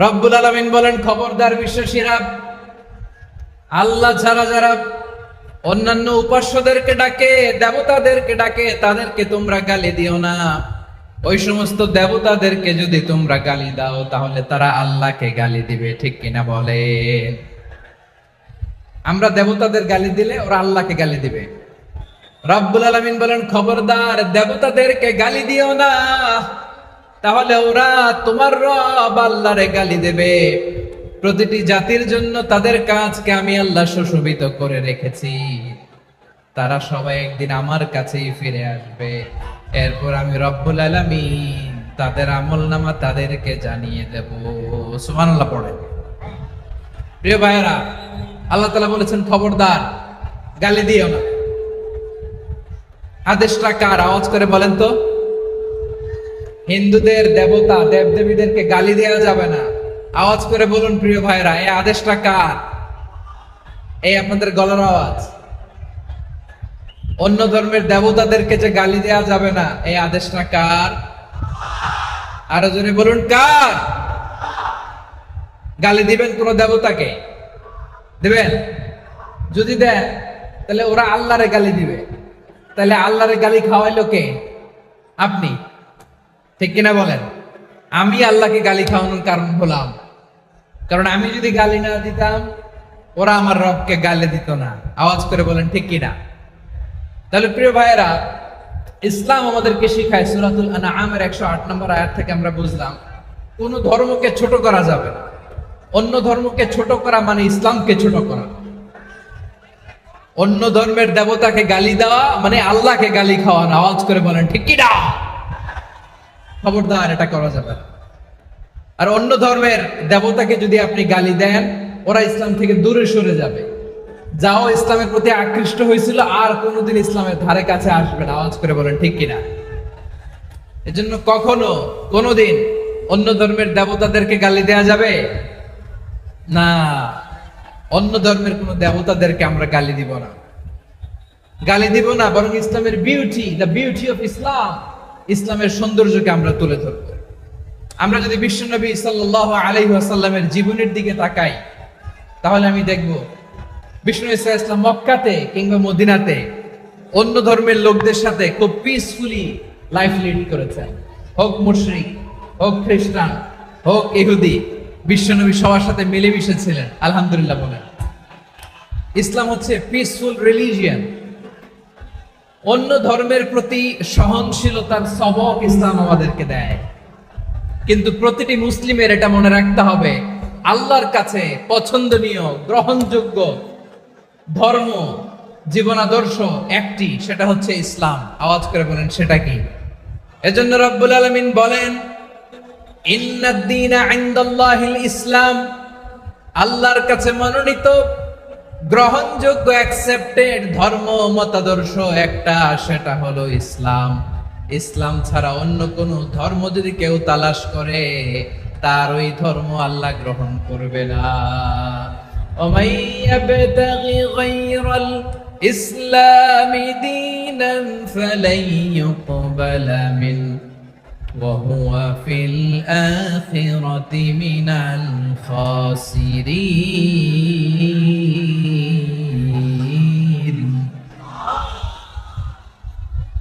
রব্বুল আলমিন বলেন, খবরদার বিশ্বাসীরা, আল্লাহ ছাড়া যারা অন্যান্য উপাস্যদেরকে ডাকে, দেবতাদেরকে ডাকে, তাদেরকে তোমরা গালি দিও না। ওই সমস্ত দেবতাদেরকে যদি তোমরা গালি দাও, তাহলে তারা আল্লাহকে গালি দিবে, ঠিক কিনা বলে আমরা দেবতাদের গালি দিলে ওরা আল্লাহকে গালি দিবে। রব্বুল আলমিন বলেন, খবরদার, দেবতাদেরকে গালি দিও না। তাহলে ওরা তোমার রব আল্লাহরে গালি দেবে। প্রতিটি জাতির জন্য তাদের কাজকে আমি আল্লাহ সুশোভিত করে রেখেছি। তারা সবাই একদিন আমার কাছেই ফিরে আসবে। এরপর আমি রব্বুল আলামিন তাদের আমল নামা তাদেরকে জানিয়ে দেব। সুবহানাল্লাহ পড়ে প্রিয় ভাইয়েরা, আল্লাহ তাআলা বলেছেন, খবরদার, গালি দিও না। আদেশটা কার? আওয়াজ করে বলেন তো। হিন্দুদের দেবতা দেবদেবীদেরকে গালি দেওয়া যাবে না। আওয়াজ করে বলুন, প্রিয় ভাইরা এই আদেশটা কার? এই আপনাদের গলার আওয়াজ। অন্য ধর্মের দেবতাদেরকে যে গালি দেওয়া যাবে না, এই আদেশটা কার? আরও জোরে বলুন, কার? গালি দিবেন কোন দেবতাকে? দিবেন? যদি দেন, তাহলে ওরা আল্লাহরে গালি দিবে। তাহলে আল্লাহরে গালি খাওয়াইলো কে? আপনি। ঠিক কিনা বলেন? আমি আল্লাহকে গালি খাওয়ানোর কারণ হলাম। কারণ আমি যদি গালি না দিতাম, ওরা আমার রবকে গালি দিত না। আওয়াজ করে বলেন, ঠিক কিনা? তাহলে প্রিয় ভাইয়েরা, ইসলাম আমাদেরকে শিখায় সুরাতুল আনামের একশো আট নম্বর আয়াত থেকে আমরা বুঝলাম, কোন ধর্মকে ছোট করা যাবে না। অন্য ধর্মকে ছোট করা মানে ইসলামকে ছোট করা। অন্য ধর্মের দেবতাকে গালি দেওয়া মানে আল্লাহকে গালি খাওয়ানো। আওয়াজ করে বলেন, ঠিক কিনা? খবরদার, এটা করা যাবে না। আর অন্য ধর্মের দেবতাকে যদি আপনি গালি দেন, ওরা ইসলাম থেকে দূরে সরে যাবে। যাও, ইসলামের প্রতি আকৃষ্ট হয়েছিল, আর কোনোদিন ইসলামের ধারে কাছে আসবে না। আওয়াজ করে বলেন, ঠিক কিনা? এজন্য কখনো, কোনোদিন অন্য ধর্মের দেবতাদেরকে গালি দেয়া যাবে? না, অন্য ধর্মের কোন দেবতাদেরকে আমরা গালি দিব না। গালি দিব না, বরং ইসলামের beauty the beauty of Islam ইসলামের সৌন্দর্যকে আমরা তুলে ধরব। আমরা যদি বিশ্বনবী সাল্লাহ আলাইহি আসাল্লামের জীবনের দিকে তাকাই, তাহলে আমি দেখব বিষ্ণু ইসলাম মক্কাতে কিংবা মদিনাতে অন্য ধর্মের লোকদের সাথে খুব পিসফুলি লাইফ লিড করেছেন। হোক মুশরিক, হোক খ্রিস্টান, হোক ইহুদি, বিশ্বনবী সবার সাথে মিলেমিশে ছিলেন, আলহামদুলিল্লাহ বলেন। ইসলাম হচ্ছে পিসফুল রিলিজিয়ান অন্য ধর্মের প্রতি সহনশীলতার সবক ইসলাম আমাদেরকে দেয়। কিন্তু প্রতিটি মুসলিমের এটা মনে রাখতে হবে, আল্লাহর কাছে পছন্দনীয়, গ্রহণযোগ্য ধর্ম জীবন আদর্শ একটি, সেটা হচ্ছে ইসলাম। আওয়াজ করে বলেন, সেটা কি? এজন্য রব্বুল আলমিন বলেন, ইন্নাদ্দিনা ইসলাম। আল্লাহর কাছে মনোনীত গ্রহণযোগ্য অ্যাকসেপ্টেড ধর্ম মতাদর্শ একটা সেটা হলো ইসলাম ইসলাম ছাড়া অন্য কোন ধর্ম যদি কেউ তালাশ করে তার ওই ধর্ম আল্লাহ গ্রহণ করবে না ومن يبتغي غير الإسلام دينا فلن يقبل منه وهو في الآخرة من الخاسرين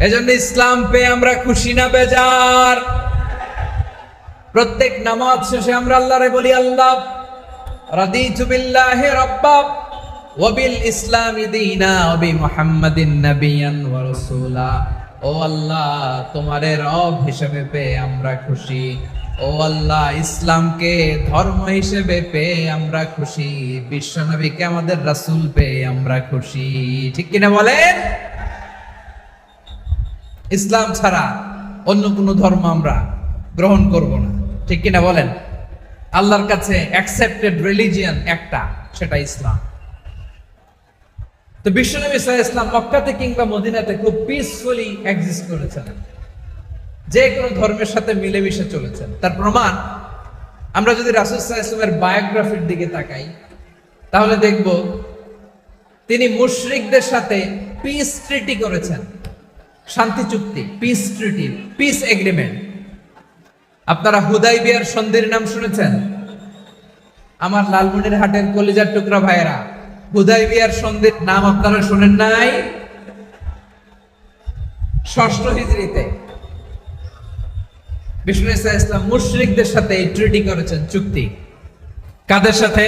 এজন্য ইসলাম পেয়ে আমরা খুশি না, বেজার। প্রত্যেক নামাজ শেষে আমরা আল্লাহরে বলি, আল্লাহ, রাদিতু বিল্লাহি রাব্বা ওয়া বিল ইসলামি দীনা ওয়া বি মুহাম্মাদিন নাবিয়ান ওয়া রাসূলা। ও আল্লাহ, তোমারে রব হিসেবে পেয়ে আমরা খুশি। ও আল্লাহ, ইসলামকে ধর্ম হিসেবে পেয়ে আমরা খুশি। বিশ্বনবীকে আমাদের রাসূল পেয়ে আমরা খুশি। ঠিক কিনা বলেন? ইসলাম ছাড়া অন্য কোনো ধর্ম আমরা গ্রহণ করব না। ঠিক কিনা বলেন? আল্লাহর কাছে অ্যাকসেপ্টেড রিলিজিয়ান একটা, সেটা ইসলাম। তো বিশ্বনবী সাহা ইসলাম মক্কাতে কিংবা মদিনাতে খুব পিসফুলি এক্সিস্ট করেছেন। যে কোনো ধর্মের সাথে মিলেমিশে চলেছেন। তার প্রমাণ, আমরা যদি রাসুল সাহা ইসলামের বায়োগ্রাফির দিকে তাকাই, তাহলে দেখব তিনি মুশরিকদের সাথে পিস ট্রিটি করেছেন। শান্তি চুক্তি পিস ট্রিটি পিস এগ্রিমেন্ট আপনারা হুদাই বিয়ার সন্ধির নাম শুনেছেন? আমার লালমনির হাটের কলিজার টুকরা ভাইয়েরা, হুদাই বিয়ার সন্ধির নাম আপনারা শুনেন নাই? ষষ্ঠ হিজড়িতে বিষ্ণু ইসা ইসলাম সাথে এই ট্রিটি করেছেন, চুক্তি। কাদের সাথে?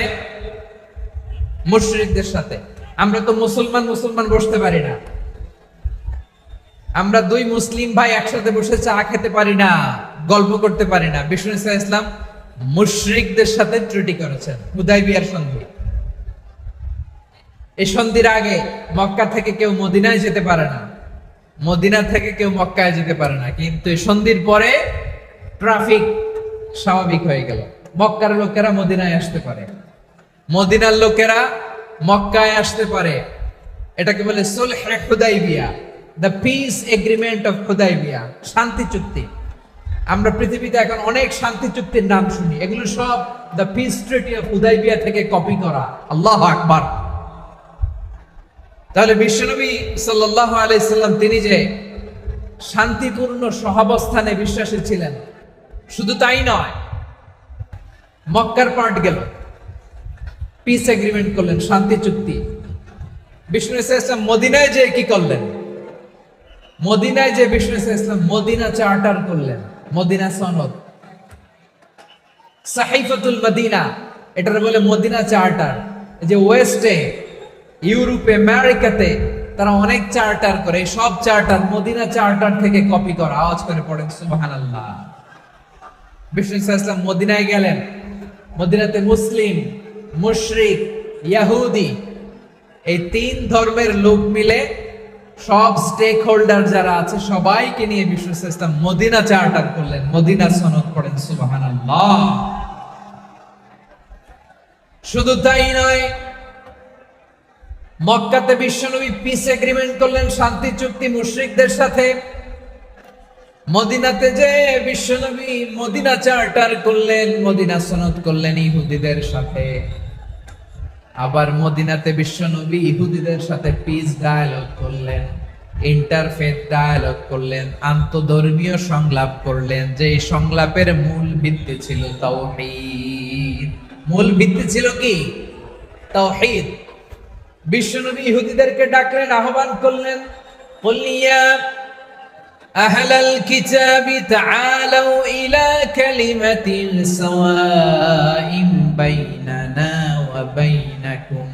মুশরিকদের সাথে। আমরা তো মুসলমান মুসলমান বসতে পারি না। আমরা দুই মুসলিম ভাই একসাথে বসে চা খেতে পারি না, গল্প করতে পারি না। বিষ্ণু ইসলাম মুশরিকদের সাথে ত্রুটি করেছেন হুদাই বিয়ার সন্ধি। এই সন্ধির আগে মক্কা থেকে কেউ মদিনায় যেতে পারে না। মদিনা থেকে কেউ মক্কায় যেতে পারে না, কিন্তু এই সন্ধির পরে ট্রাফিক স্বাভাবিক হয়ে গেল। মক্কার লোকেরা মদিনায় আসতে পারে। মদিনার লোকেরা মক্কায় আসতে পারে। এটাকে বলে সুলহে Hudaibiya. The peace agreement of Hudaibiya শান্তি চুক্তি। আমরা পৃথিবীতে এখন অনেক শান্তি চুক্তির নাম শুনি। এগুলো সব the peace treaty of Hudaibiya থেকে কপি করা। আল্লাহ আকবার। তাহলে বিশ্বনবী সাল্লাল্লাহু আলাইহি সাল্লাম তিনি যে শান্তিপূর্ণ সহাবস্থানে বিশ্বাসী ছিলেন, শুধু তাই নয়, মক্কার পার্ট গেল। পিস এগ্রিমেন্ট করলেন, শান্তি চুক্তি। বিষ্ণু মদিনায় যে কি করলেন? মদিনায় যে বিষ্ণু ইসলাম মদিনা চার্টার করলেন, মদিনা সনদ। সাহিফাতুল মদিনা, এটার বলে মদিনা চার্টার। যে ওয়েস্টে, ইউরোপে, আমেরিকাতে তারা অনেক চার্টার করে সব চার্টার মদিনা চার্টার থেকে কপি করা, আওয়াজ করে পড়েন, সুবহানাল্লাহ। বিষ্ণু ইসলাম মদিনায় গেলেন। মদিনাতে মুসলিম, মুশরিক, ইয়াহুদি, এই তিন ধর্মের লোক মিলে সব স্টেক হোল্ডার যারা আছে, সবাইকে নিয়ে বিশ্ব ইসলাম মদিনা চার্টার করলেন, মদিনা সনদ করেন সুবাহান শুধু তাই নয়, মক্কাতে বিশ্বনবী পিস এগ্রিমেন্ট করলেন, শান্তি, চুক্তি, মুশরিকদের সাথে। মদিনাতে যে বিশ্বনবী মদিনা চার্টার করলেন, মদিনা সনদ করলেন ইহুদিদের সাথে। আবার মদিনাতে বিশ্বনবী ইহুদিদের সাথে পিস ডায়ালগ করলেন ইন্টারফেথ ডায়ালগ করলেন আন্তধর্মীয় সংলাপ করলেন যে এই সংলাপের মূল ভিত্তি ছিল তাওহীদ মূল ভিত্তি ছিল কি তাওহীদ বিশ্বনবী ইহুদিদেরকে ডাকলেন আহ্বান করলেন বললিয়া أهل الكتاب تعالوا إلى كلمة سواء بيننا وبينكم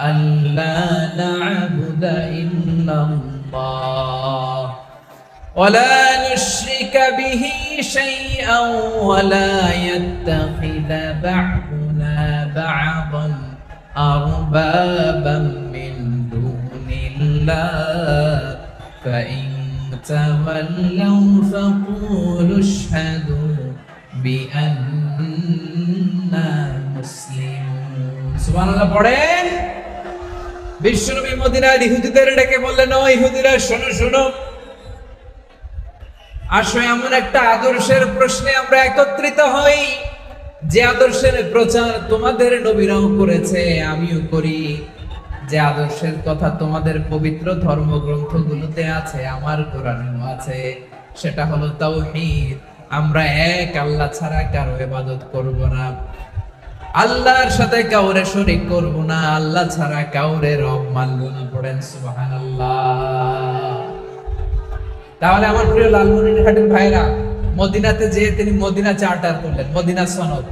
ألا نعبد إلا الله ولا نشرك به شيئا ولا يتخذ بعضنا بعضا أربابا من دون الله. فإن تولوا فقولوا اشهدوا بأننا مسلمون. তোমাদের নবীরাও করেছে, আমিও করি। যে আদর্শের কথা তোমাদের পবিত্র ধর্মগ্রন্থগুলোতে আছে, আমার আছে, সেটা হলো তাওহীদ আমরা এক আল্লাহ ছাড়া কারও ইবাদত করব না। আল্লাহর সাথে কাউরে শরীক করব না, আল্লাহ ছাড়া কাউরে রব মানব না, পড়েন সুবহানাল্লাহ। তাহলে আমার প্রিয় লালমনির হাটের ভাইরা, মদিনাতে যে তিনি মদিনা চার্টার করলেন, মদিনা সনদ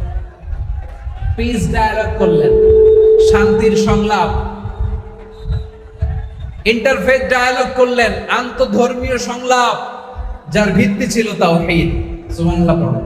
পিস ডায়ালগ করলেন, শান্তির সংলাপ ইন্টারফেস ডায়ালগ করলেন, আন্তধর্মীয় সংলাপ, যার ভিত্তি ছিল তাও হিদ সুবহানাল্লাহ পড়ো